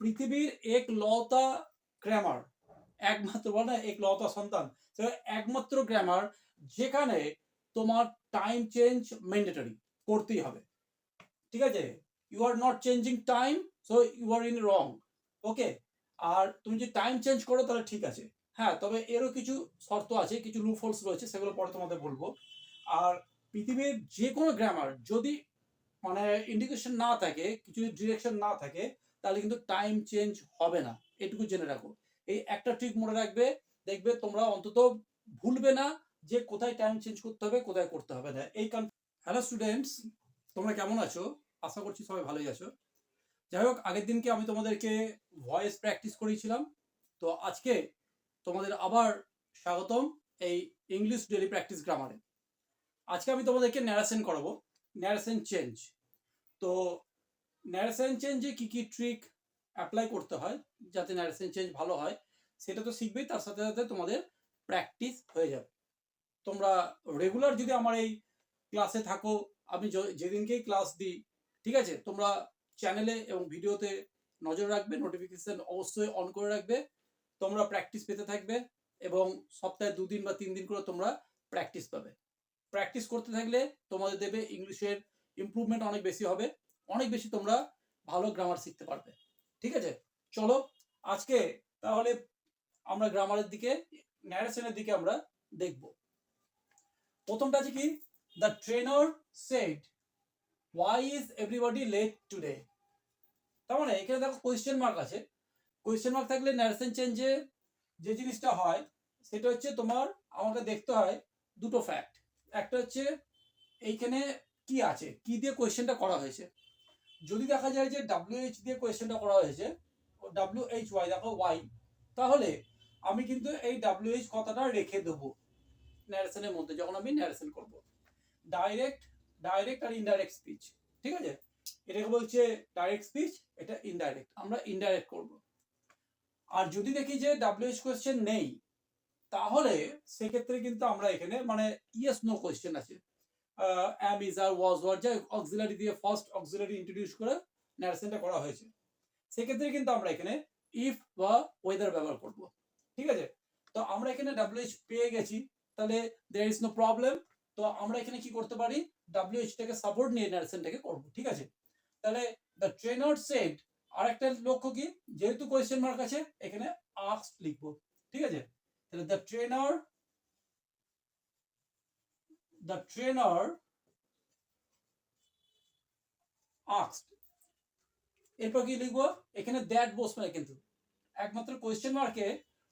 পৃথিবীর এক লতা গ্রামার একমাত্র বলে না এক লতা সন্তান একমাত্র গ্রামার যেখানে তোমার টাইম চেঞ্জ ম্যান্ডেটরি করতেই হবে। ঠিক আছে? You are not changing time so you are in wrong okay আর তুমি যদি টাইম চেঞ্জ করো, তাহলে ঠিক আছে। হ্যাঁ তবে এরও কিছু শর্ত আছে, কিছু লুফলস রয়েছে, সেগুলো পরে তোমাদের বলব। আর পৃথিবীর যে কোনো গ্রামার যদি মানে ইন্ডিকেশন না থাকে, কিছু ডিরেকশন না থাকে তাহলে কিন্তু টাইম চেঞ্জ হবে না। এটুকু জেনে রাখো। এই একটা ট্রিক মনে রাখবে, দেখবে তোমরা অন্তত ভুলবে না যে কোথায় টাইম চেঞ্জ করতে হবে, কোথায় করতে হবে না। এই কারণ হ্যালো স্টুডেন্টস তোমরা কেমন আছো? আশা করছি সবাই ভালোই আছো। যাই হোক, আগের দিনকে আমি তোমাদেরকে ভয়েস প্র্যাকটিস করিয়েছিলাম। তো আজকে তোমাদের আবার স্বাগতম এই ইংলিশ ডেলি প্র্যাকটিস গ্রামারে আজকে আমি তোমাদেরকে ন্যারাসেন করাবো ন্যারাসেন চেঞ্জ তো ন্যারেশন চেঞ্জে কি কি ট্রিক অ্যাপ্লাই করতে হয় যাতে ন্যারেশন চেঞ্জ ভালো হয়, সেটা তো শিখবেই, তার সাথে সাথে তোমাদের প্র্যাকটিস হয়ে যাবে। তোমরা রেগুলার যদি আমার এই ক্লাসে থাকো, আমি যেদিনকেই ক্লাস দিই, ঠিক আছে? তোমরা চ্যানেলে এবং ভিডিওতে নজর রাখবে নোটিফিকেশন অবশ্যই অন করে রাখবে, তোমরা প্র্যাকটিস পেতে থাকবে এবং সপ্তাহে দুদিন বা তিন দিন করে তোমরা প্র্যাকটিস পাবে। প্র্যাকটিস করতে থাকলে তোমাদের দেবে ইংলিশের ইমপ্রুভমেন্ট অনেক বেশি হবে। অনেক বেশি তোমরা ভালো গ্রামার শিখতে পারবে। ঠিক আছে? চলো, আজকে তাহলে আমরা গ্রামারের দিকে ন্যারেশনের দিকে আমরা দেখব। প্রথমটা আছে কি? The trainer said why is everybody late today তার মানে এখানে দেখো কোয়েশ্চেন মার্ক আছে। কোয়েশ্চেন মার্ক থাকলে ন্যারেশন চেঞ্জে যে জিনিসটা হয়, সেটা হচ্ছে তোমার, আমাকে দেখতে হয় দুটো ফ্যাক্ট একটা হচ্ছে, এইখানে কি আছে? কি দিয়ে কোয়েশ্চেনটা করা হয়েছে? যদি দেখা যায় যে ডাব্লিউএইচ দিয়ে কোয়েশ্চেনটা করা হয়েছে ডাব্লিউ এইচ ওয়াই দেখো ওয়াই তাহলে আমি কিন্তু এই ডাব্লিউএইচ কথাটা রেখে দেবো ন্যারেশনের মধ্যে, যখন আমি ন্যারেশন করব। ডাইরেক্ট ডাইরেক্ট আর ইনডাইরেক্ট স্পিচ ঠিক আছে? এটাকে বলছে ডাইরেক্ট স্পিচ এটা ইনডাইরেক্ট আমরা ইনডাইরেক্ট করব। আর যদি দেখি যে ডাব্লিউএইচ কোয়েশ্চেন নেই, তাহলে সেক্ষেত্রে কিন্তু আমরা এখানে মানে ইয়েস নো কোয়েশ্চেন আছে। Am is are was were যা অক্সিলারি দিয়ে ফার্স্ট অক্সিলারি ইন্ট্রোডিউস করে ন্যারেশনটা করা হয়েছে। সেক্ষেত্রে কিন্তু আমরা এখানে ইফ বা ওয়েদার ব্যবহার করব। ঠিক আছে? তো আমরা এখানে ডাব্লিউএইচ পেয়ে গেছি। তাহলে দেয়ার ইজ নো প্রবলেম তো আমরা এখানে কি করতে পারি? ডাব্লিউএইচ টাকে সাপোর্ট নিয়ে ন্যারেশনটাকে করব। ঠিক আছে? তাহলে দ্য ট্রেনার সেড আর একটা লক্ষ্য কি? যেহেতু কোয়েশ্চেন মার্ক আছে, এখানে আস্ক লিখব। ঠিক আছে? তাহলে the trainer the trainer asked এরপর কি লিখব? এখানে দ্যাট বসবে না কিন্তু। একমাত্র কোয়েশ্চেন মার্কে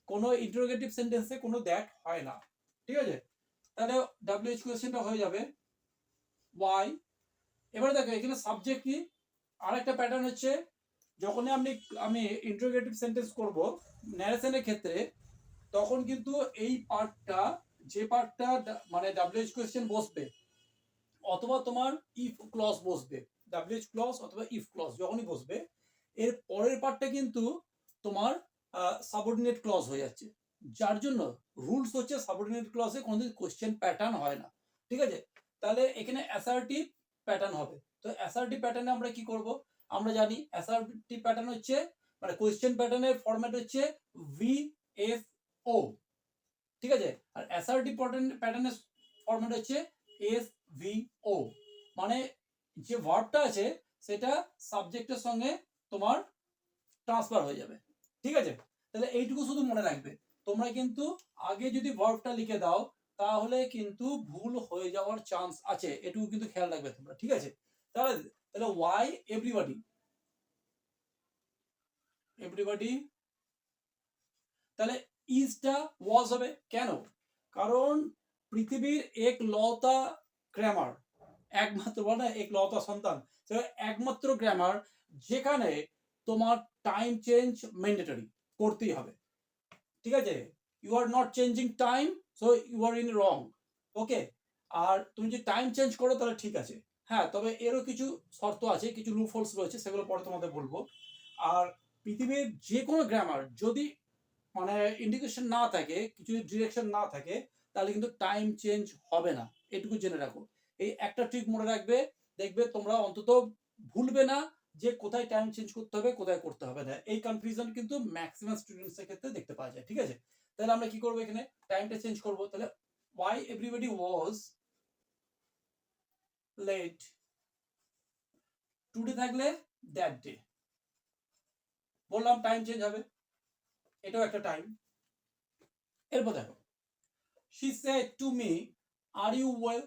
কোনো ইন্টারোগেটিভ সেন্টেন্সে কোনো দ্যাট হয় না। ঠিক আছে? তাহলে ডাব্লিউএইচ কোয়েশ্চেনটা হয়ে যাবে। ওয়াই এবারে দেখো, এখানে সাবজেক্ট কি? আরেকটা প্যাটার্ন হচ্ছে, যখনই আপনি আমি ইন্টারোগেটিভ সেন্টেন্স করব ন্যারেশনের ক্ষেত্রে, তখন কিন্তু এই পার্টটা যে পার্টটা মানে ডাব্লিউএইচ কোয়েশ্চেন বসবে, অথবা তোমার ইফ ক্লজ বসবে ডাব্লিউএইচ ক্লস অথবা ইফ ক্লজ যখনই বসবে, এর পরের পার্টটা কিন্তু তোমার সাবঅর্ডিনেট ক্লজ হয়ে যাচ্ছে। যার জন্য রুলস হচ্ছে সাবঅর্ডিনেট ক্লজে কোনোদিন কোয়েশ্চেন প্যাটার্ন হয় না। ঠিক আছে? তাহলে এখানে অ্যাসার্টিভ প্যাটার্ন হবে। তো অ্যাসার্টিভ প্যাটার্নে আমরা কি করব? আমরা জানি অ্যাসার্টিভ প্যাটার্ন হচ্ছে মানে কোশ্চেন প্যাটার্নের ফরম্যাট হচ্ছে ভি এফ ও ঠিক আছে? আর প্যাটার্ন প্যাটার্নের ফরম্যাট হচ্ছে এস ভি ও। মানে যে ভার্বটা আছে, সেটা সাবজেক্টের সঙ্গে তোমার ট্রান্সফার হয়ে যাবে। ঠিক আছে? তাহলে এইটুকু শুধু মনে রাখবে। তোমরা কিন্তু আগে যদি ভার্বটা লিখে দাও, তাহলে কিন্তু ভুল হয়ে যাওয়ার চান্স আছে। এটুকু কিন্তু খেয়াল রাখবে তোমরা। ঠিক আছে? তাহলে তাহলে ওয়াই এভরিবডি এভরিবডি তাহলে ইজটা ওয়াজ হবে কেন? কারণ পৃথিবীর এক লতা গ্রামার একমাত্র না এক লতা সন্তান একমাত্র গ্রামার যেখানে তোমার টাইম চেঞ্জ ম্যান্ডেটরি করতেই হবে। ঠিক আছে? You are not changing time so you are in wrong okay আর তুমি যদি টাইম চেঞ্জ করো, তাহলে ঠিক আছে। হ্যাঁ তবে এরও কিছু শর্ত আছে, কিছু লুফলস রয়েছে, সেগুলো পরে তোমাদের বলব। আর পৃথিবীর যে কোনো গ্রামার যদি মানে ইন্ডিকেশন না থাকে, কিছু ডিরেকশন না থাকে, তাহলে কিন্তু টাইম চেঞ্জ হবে না। এটুকু জেনে রাখো। এই একটা ট্রিক মনে রাখবে, দেখবে তোমরা অন্তত ভুলবে না যে কোথায় টাইম চেঞ্জ করতে হবে, কোথায় করতে হবে না। এই কনফিউশন কিন্তু ম্যাক্সিমাম স্টুডেন্টস এর ক্ষেত্রে দেখতে পাওয়া যায়, ঠিক আছে? তাহলে আমরা কি করব এখানে? টাইমটা চেঞ্জ করব। তাহলে why everybody was late today থাকলে দ্যাট ডে বললাম টাইম চেঞ্জ হবে। এটাও একটা টাইম এরপর দেখো। She said to me are you well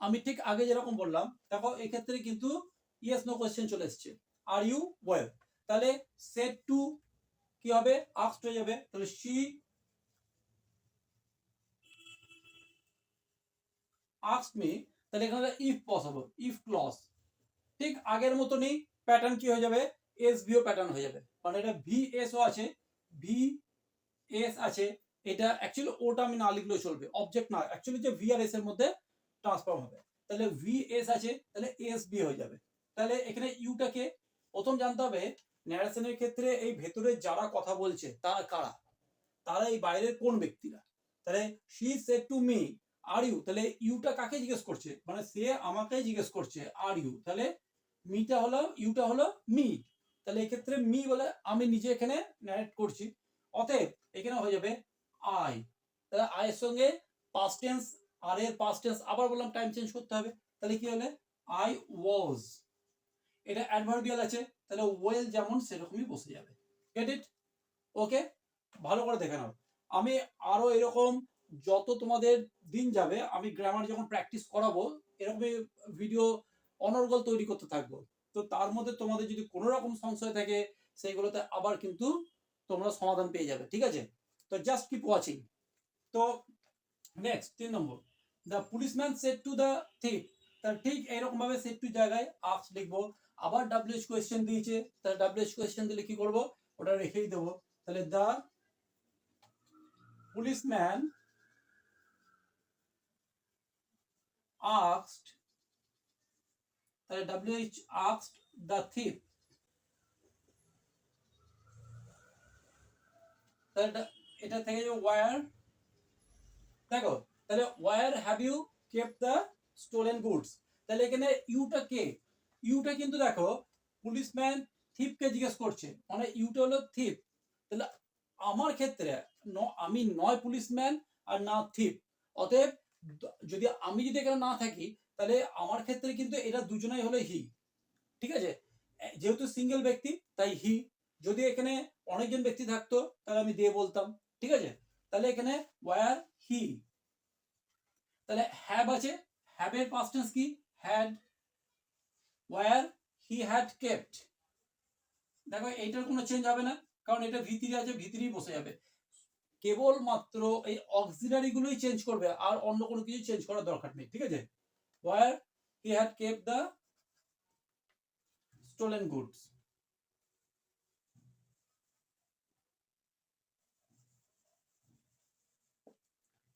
আমি ঠিক আগে যেরকম বললাম, দেখো, এক্ষেত্রে কিন্তু ইয়েস নো কোয়েশ্চেন চলে এসছে। আর ইউ ওয়েল তাহলে সেট টু কি হবে? আস্ট হয়ে যাবে। তাহলে শি আস্ক মি তাহলে এখানে ইফ পসিবল ইফ ক্লজ ঠিক আগের মতনই প্যাটার্ন কি হয়ে যাবে? এস ভিও প্যাটার্ন হয়ে যাবে। মানে এটা ভি এস ও আছে। ভি এস আছে, এটা অ্যাকচুয়ালি ওটা আমি না লিখলেও চলবে অবজেক্ট না অ্যাকচুয়ালি যে ভি আর এস এর মধ্যে ট্রান্সফর্ম হবে, তাহলে ভি এস আছে, তাহলে এস বি হয়ে যাবে, তাহলে এখানে ইউটাকে প্রথম জানতে হবে ন্যারেশনের ক্ষেত্রে এই ভেতরে যারা কথা বলছে, তারা কারা? তারা এই বাইরের কোন ব্যক্তিরা? তাহলে she said to me are you তাহলে ইউটা কাকে জিজ্ঞেস করছে? মানে সে আমাকে জিজ্ঞেস করছে আর ইউ তাহলে মিটা হলো ইউটা হলো মি তাহলে এক্ষেত্রে মি বলে আমি নিজে এখানে ন্যারেট করছি। অতএব এখানে হয়ে যাবে আই তাহলে আয়ের সঙ্গে পাস্ট টেন্স আর এর পাস্ট টেন্স আবার বললাম টাইম চেঞ্জ করতে হবে। তাহলে কি হলে? আই ওয়াজ এটা অ্যাডভার্বিয়াল আছে, তাহলে ওয়েল যেমন সেরকমই বসে যাবে। গেট ইট ওকে ভালো করে দেখে নাও। আমি আরও এরকম যত তোমাদের দিন যাবে, আমি গ্রামার যখন প্র্যাকটিস করাবো, এরকমই ভিডিও অনর্গল তৈরি করতে থাকব। তো তার মধ্যে তোমাদের যদি কোনো রকম সংশয় থাকে, সেইগুলোতে আবার কিন্তু তোমরা সমাধান পেয়ে যাবে, ঠিক আছে? তো জাস্ট কিপ ওয়াচিং তো নেক্সট তিন নম্বর। The policeman said to the thief তার ঠিক এরকম ভাবে সেট টু জায়গায় আক্স লিখব। আবার ডাব্লিউএইচ কোয়েশ্চেন দিয়েছে তাহলে ডাব্লিউএইচ কোয়েশ্চেন দিলে কি করব? ওটা রেখেই দেবো। তাহলে দ্য পুলিশম্যান asked তাহলে WH asked the thief. তাহলে এটা- থেকে যাবে ওয়ার দেখো, তাহলে where have you kept the stolen goods তাহলে এখানে ইউটা কে? ইউটা কিন্তু দেখো পুলিশম্যান থিপকে জিজ্ঞেস করছে। মানে ইউটা হলো থিপ তাহলে আমার ক্ষেত্রে আমি নয় পুলিশম্যান আর না থিপ অতএব, যদি আমি যদি এখানে না থাকি তাহলে আমার ক্ষেত্রে কিন্তু এটা দুজনাই হলো হি ঠিক আছে? যেহেতু সিঙ্গেল ব্যক্তি, তাই হি যদি এখানে অনেকজন ব্যক্তি থাকতো, তাহলে আমি দিয়ে বলতাম, ঠিক আছে? তাহলে এখানে ওয়ার হি তাহলে হ্যাভ আছে হ্যাভের পাস্ট টেন্স কি? Had where he had kept দেখো এইটার কোনো চেঞ্জ হবে না, কারণ এটা ভিতরে আছে, ভিতরেই বসে যাবে। কেবলমাত্র এই অক্সিলারি গুলোই চেঞ্জ করবে, আর অন্য কোনো কিছু চেঞ্জ করার দরকার নেই, ঠিক আছে? Where he had kept the stolen goods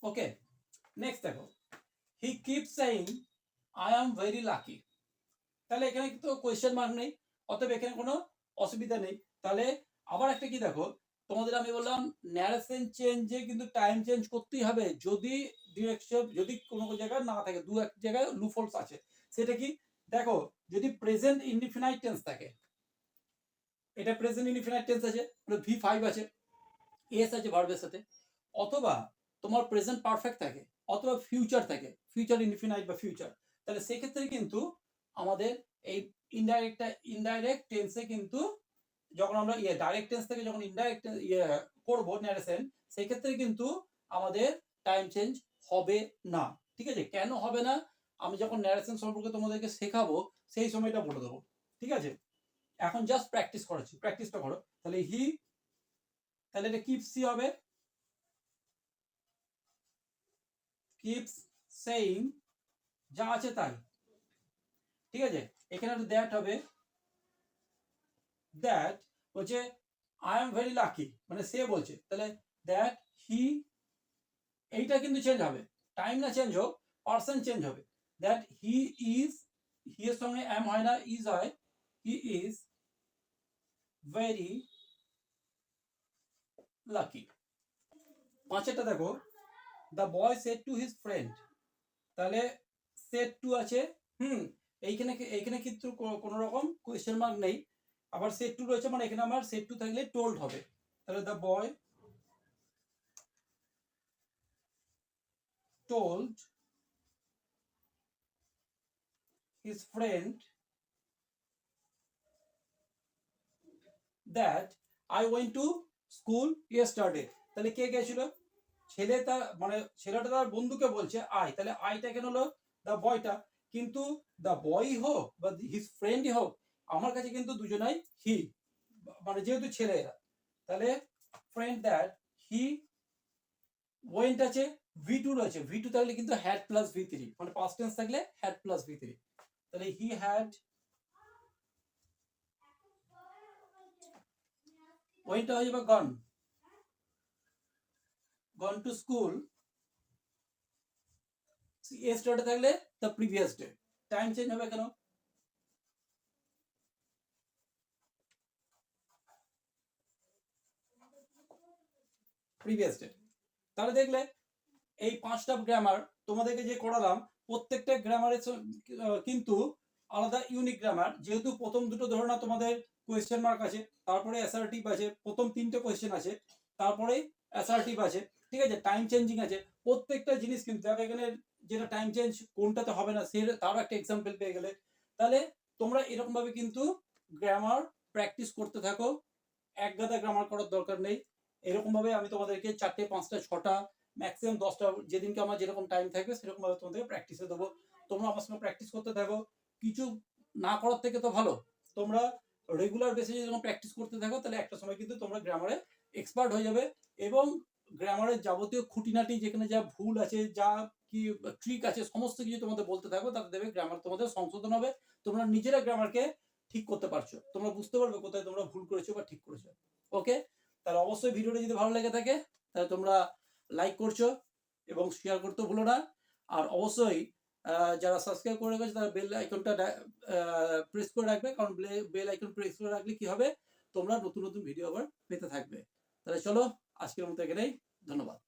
okay next দেখো। He keep saying I am very lucky তাহলে এখানে তো কোয়েশ্চেন মার্ক নেই, অতএব এখানে কোনো অসুবিধা নেই। তাহলে আবার একটা কি দেখো? তোমাদের আমি বললাম ন্যারেশন চেঞ্জে কিন্তু টাইম চেঞ্জ করতেই হবে। যদি ডিরেকশন যদি কোনো জায়গায় না থাকে, দু এক জায়গায় লুফলস আছে। সেটা কি? দেখো, যদি প্রেজেন্ট ইনডিফিনাইট টেন্স থাকে, এটা প্রেজেন্ট ইনডিফিনাইট টেন্স আছে ভি ফাইভ আছে এস আছে ভার্বের সাথে, অথবা তোমার প্রেজেন্ট পারফেক্ট থাকে, অথবা ফিউচার থাকে ফিউচার ইনডিফিনাইট বা ফিউচার তাহলে সেক্ষেত্রে কিন্তু আমাদের এই ইনডাইরেক্ট ইনডাইরেক্ট টেন্সে কিন্তু যখন আমরা ইয়ে ডাইরেক্ট টেন্স থেকে যখন ইনডাইরেক্ট ইয়ে করব ন্যারেশন সেই ক্ষেত্রে কিন্তু আমাদের টাইম চেঞ্জ হবে না। ঠিক আছে? কেন হবে না? আমি যখন ন্যারেশন সম্পর্কে তোমাদেরকে শেখাবো, সেই সময়টা বলে দেবো। ঠিক আছে? এখন জাস্ট প্র্যাকটিস করাচ্ছি। প্র্যাকটিসটা করো। তাহলে হি তাহলে এটা কিপস সি হবে? কিপস সেইং যা আছে তাই। ঠিক আছে? এখানে একটা দ্যাট হবে। দ্যাট বলছে আই এম ভেরি লাকি মানে সে বলছে, তাহলে দ্যাট হি এইটা কিন্তু চেঞ্জ হবে। টাইম না চেঞ্জ হোক পার্সন চেঞ্জ হবে। দ্যাট হি ইজ হি এর সঙ্গে এম হয় না ইজ হয় হি ইজ ভেরি লাকি পাঁচেরটা দেখো। The boy said to his friend তাহলে সেট টু আছে, হুম, এইখানে এইখানে কিন্তু কোনো রকম কোয়েশ্চেন মার্ক নেই। আবার সেট টু রয়েছে মানে এখানে আমার সেট টু থাকলে টোল্ড হবে। তাহলে the boy told his friend that I went to school yesterday তাহলে কে গেছিল ছেলে তার মানে ছেলেটা তার বন্ধুকে বলছে আই তাহলে আইটা কেন হলো দ্য বয়টা কিন্তু দ্য বয় হোক বা হিজ ফ্রেন্ডই হোক আমার কাছে কিন্তু দুজনাই হি মানে যেহেতু ছেলে এরা তাহলে ফ্রেন্ড দ্যাট হি ওয়েন্ট আছে ভি টু রয়েছে ভি টু থাকলে কিন্তু হ্যাড প্লাস ভি থ্রি মানে পাস্ট টেন্স থাকলে হ্যাড প্লাস ভি থ্রি তাহলে হি হ্যাড ওয়েন্টটা হয়ে যাবে gone gone to school yesterday থাকলে the previous day time change হবে কেন? প্রিভিয়াস ডে তাহলে দেখলে, এই পাঁচটা গ্রামার তোমাদেরকে যে করালাম, প্রত্যেকটা গ্রামারের কিন্তু আলাদা ইউনিক গ্রামার যেহেতু প্রথম দুটো ধরো না তোমাদের কোয়েশ্চেন মার্ক আছে, তারপরে অ্যাসার্টিভ আছে, প্রথম তিনটে কোয়েশ্চেন আছে, তারপরে অ্যাসার্টিভ আছে, ঠিক আছে? টাইম চেঞ্জিং আছে। প্রত্যেকটা জিনিস কিন্তু, দেখো এখানে যেটা টাইম চেঞ্জ কোনটাতে হবে না, সে তারও একটা এক্সাম্পল পেয়ে গেলে। তাহলে তোমরা এরকম ভাবে কিন্তু গ্রামার প্র্যাকটিস করতে থাকো। এক গাদা গ্রামার করার দরকার নেই। এরকম ভাবে আমি তোমাদেরকে চারটে, পাঁচটা, ছটা ম্যাক্সিমাম দশটা যেদিনকে আমার যেরকম টাইম থাকবে সেরকম ভাবে তোমাদেরকে প্র্যাকটিসে দেবো। তোমরা আমার সঙ্গে প্র্যাকটিস করতে থাকো। কিছু না করার থেকে তো ভালো। তোমরা রেগুলার বেসিসে যখন প্র্যাকটিস করতে থাকো, তাহলে একটা সময় কিন্তু তোমরা গ্রামারে এক্সপার্ট হয়ে যাবে এবং গ্রামারের যাবতীয় খুঁটিনাটি যেখানে যা ভুল আছে, যা কি ট্রিক আছে, সমস্ত কিছু তোমাদের বলতে থাকো, তাতে দেবে গ্রামার তোমাদের সংশোধন হবে। তোমরা নিজেরা গ্রামারকে ঠিক করতে পারছ। তোমরা বুঝতে পারবে কোথায় তোমরা ভুল করেছ বা ঠিক করেছ। ওকে তাহলে অবশ্যই ভিডিওটা যদি ভালো লেগে থাকে, তাহলে তোমরা লাইক করছ এবং শেয়ার করতে ভুলো না। আর অবশ্যই যারা সাবস্ক্রাইব করে রেখেছে, তারা বেল আইকনটা প্রেস করে রাখবে। কারণ বেল আইকন প্রেস করে রাখলে কি হবে? তোমরা নতুন নতুন ভিডিও আবার পেতে থাকবে। তাহলে চলো, আজকের মতো এখানেই। ধন্যবাদ।